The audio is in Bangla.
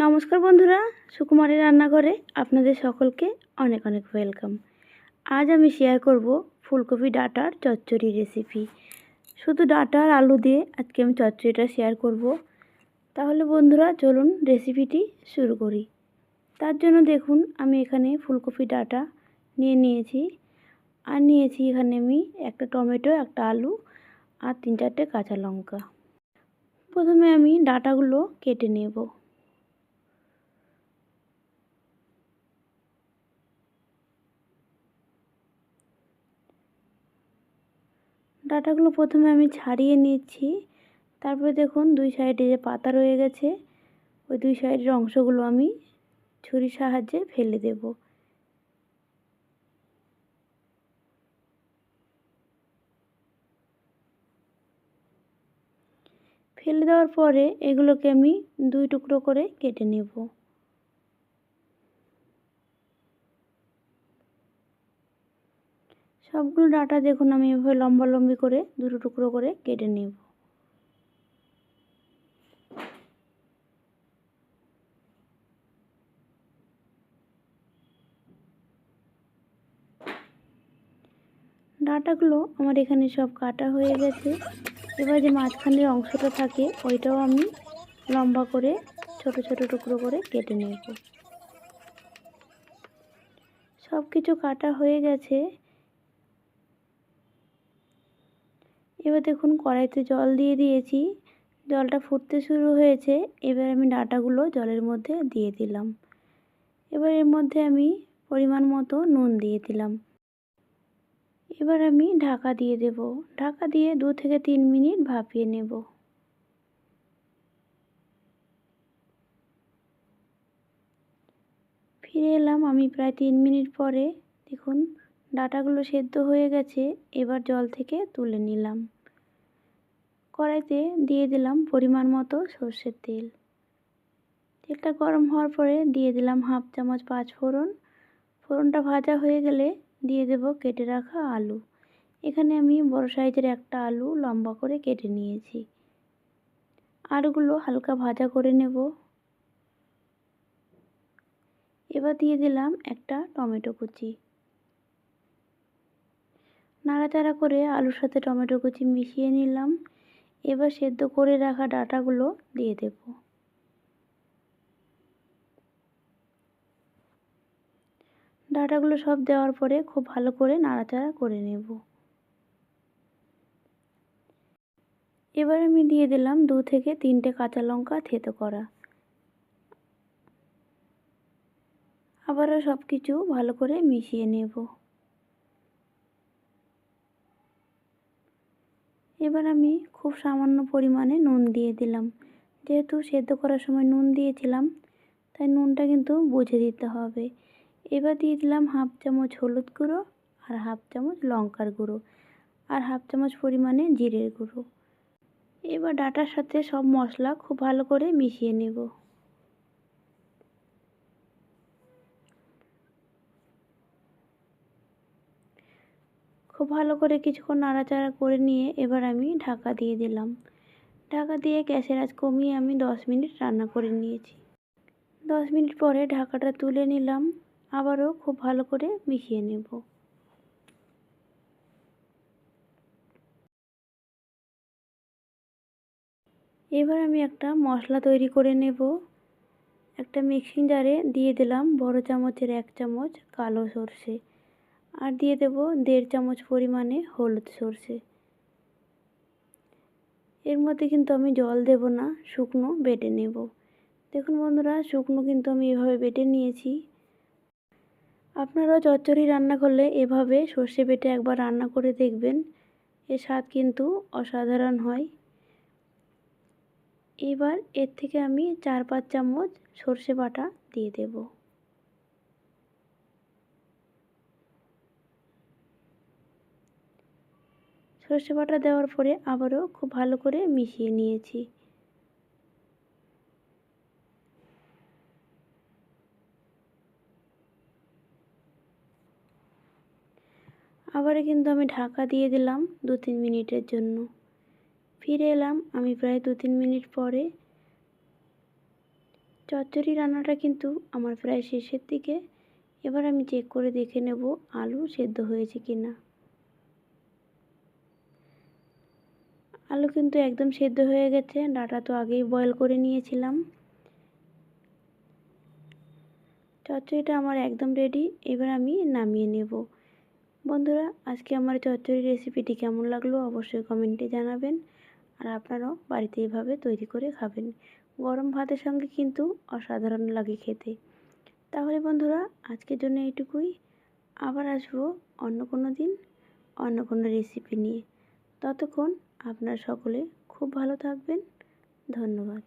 নমস্কার বন্ধুরা সুকুমারের রান্নাঘরে আপনাদের সকলকে অনেক অনেক ওয়েলকাম আজ আমি শেয়ার করব ফুলকপি ডাটার চচ্চড়ি রেসিপি শুধু ডাটা আর আলু দিয়ে আজকে আমি চচ্চড়িটা শেয়ার করব। তাহলে বন্ধুরা, চলুন রেসিপিটি শুরু করি। তার জন্য দেখুন, আমি এখানে ফুলকপি ডাটা নিয়ে নিয়েছি। আর নিয়েছি এখানে আমি একটা টমেটো, একটা আলু আর তিন চারটে কাঁচা লঙ্কা। প্রথমে আমি ডাটাগুলো কেটে নেব। ডাটাগুলো প্রথমে আমি ছাড়িয়ে নিচ্ছি। তারপরে দেখুন দুই সাইডে যে পাতা রয়ে গেছে, ওই দুই সাইডের অংশগুলো আমি ছুরির সাহায্যে ফেলে দেব। ফেলে দেওয়ার পরে এগুলোকে আমি দুই টুকরো করে কেটে নেব। সবগুলো ডাটা দেখুন, আমি এভাবে লম্বা লম্বি করে, দুটো টুকরো করে কেটে নেব। ডাটাগুলো আমার এখানে সব কাটা হয়ে গেছে। এবার যে মাঝখানের অংশটা থাকে, ওইটাও আমি লম্বা করে, ছোট ছোট টুকরো করে কেটে নেব। সব কিছু কাটা হয়ে গেছে। এবার দেখুন কড়াইতে জল দিয়ে দিয়েছি। জলটা ফুটতে শুরু হয়েছে, এবার আমি ডাটাগুলো জলের মধ্যে দিয়ে দিলাম। এবার এর মধ্যে আমি পরিমাণ মতো নুন দিয়ে দিলাম। এবার আমি ঢাকা দিয়ে দেব। ঢাকা দিয়ে দু থেকে তিন মিনিট ভাপিয়ে নেব। ফিরে এলাম আমি প্রায় তিন মিনিট পরে। দেখুন ডাটাগুলো সেদ্ধ হয়ে গেছে, এবার জল থেকে তুলে নিলাম। কড়াইতে দিয়ে দিলাম পরিমাণ মতো সর্ষের তেল। তেলটা গরম হওয়ার পরে দিয়ে দিলাম হাফ চামচ পাঁচ ফোড়ন। ফোড়নটা ভাজা হয়ে গেলে দিয়ে দেব কেটে রাখা আলু। এখানে আমি বড় সাইজের একটা আলু লম্বা করে কেটে নিয়েছি। আলুগুলো হালকা ভাজা করে নেব। এবার দিয়ে দিলাম একটা টমেটো কুচি। নাড়াচাড়া করে আলুর সাথে টমেটো কুচি মিশিয়ে নিলাম। এবার সেদ্ধ করে রাখা ডাটাগুলো দিয়ে দেব। ডাটাগুলো সব দেওয়ার পরে খুব ভালো করে নাড়াচাড়া করে নেব। এবার আমি দিয়ে দিলাম দু থেকে তিনটে কাঁচা লঙ্কা থেতো করা। আবারও সব কিছু ভালো করে মিশিয়ে নেব। এবার আমি খুব সামান্য পরিমাণে নুন দিয়ে দিলাম। যেহেতু সেদ্ধ করার সময় নুন দিয়েছিলাম, তাই নুনটা কিন্তু বুঝে দিতে হবে। এবার দিয়ে দিলাম হাফ চামচ হলুদ গুঁড়ো আর হাফ চামচ লঙ্কার গুঁড়ো আর হাফ চামচ পরিমাণে জিরের গুঁড়ো। এবার ডাটার সাথে সব মশলা খুব ভালো করে মিশিয়ে নেব। খুব ভালো করে কিছুক্ষণ নাড়াচাড়া করে নিয়ে এবার আমি ঢাকা দিয়ে দিলাম। ঢাকা দিয়ে গ্যাসের আঁচ কমিয়ে আমি দশ মিনিট রান্না করে নিয়েছি। দশ মিনিট পরে ঢাকাটা তুলে নিলাম, আবারও খুব ভালো করে মিশিয়ে নেব। এবার আমি একটা মশলা তৈরি করে নেব। একটা মিক্সিং জারে দিয়ে দিলাম বড় চামচের এক চামচ কালো সর্ষে। আর দিয়ে দেব দেড় চামচ পরিমাণে হলুদ সর্ষে। এর মধ্যে কিন্তু আমি জল দেব না, শুকনো বেটে নেব। দেখুন বন্ধুরা, শুকনো কিন্তু আমি এভাবে বেটে নিয়েছি। আপনারাও চচ্চড়ি রান্না করলে এভাবে সর্ষে বেটে একবার রান্না করে দেখবেন। এর স্বাদ কিন্তু অসাধারণ হয়। এবার এর থেকে আমি চার পাঁচ চামচ সর্ষে বাটা দিয়ে দেব। সর্ষে বাটা দেওয়ার পরে আবারও খুব ভালো করে মিশিয়ে নিয়েছি। আবার কিন্তু আমি ঢাকা দিয়ে দিলাম দু তিন মিনিটের জন্য। ফিরে এলাম আমি প্রায় দু তিন মিনিট পরে। চচ্চড়ি রান্নাটা কিন্তু আমার প্রায় শেষের দিকে। এবার আমি চেক করে দেখে নেব আলু সেদ্ধ হয়েছে কি না আলু কিন্তু একদম সেদ্ধ হয়ে গেছে। ডাটা তো আগেই বয়েল করে নিয়েছিলাম। চচ্চড়িটা আমার একদম রেডি এবার আমি নামিয়ে নেব। বন্ধুরা, আজকে আমার চচ্চড়ি রেসিপিটি কেমন লাগল অবশ্যই কমেন্টে জানাবেন। আর আপনারাও বাড়িতে এইভাবে তৈরি করে খাবেন। গরম ভাতের সঙ্গে কিন্তু অসাধারণ লাগে খেতে। তাহলে বন্ধুরা, আজকের জন্য এইটুকুই। আবার আসব অন্য কোনো দিন, অন্য কোনো রেসিপি নিয়ে। ততক্ষণ আপনারা সকলে খুব ভালো থাকবেন। ধন্যবাদ।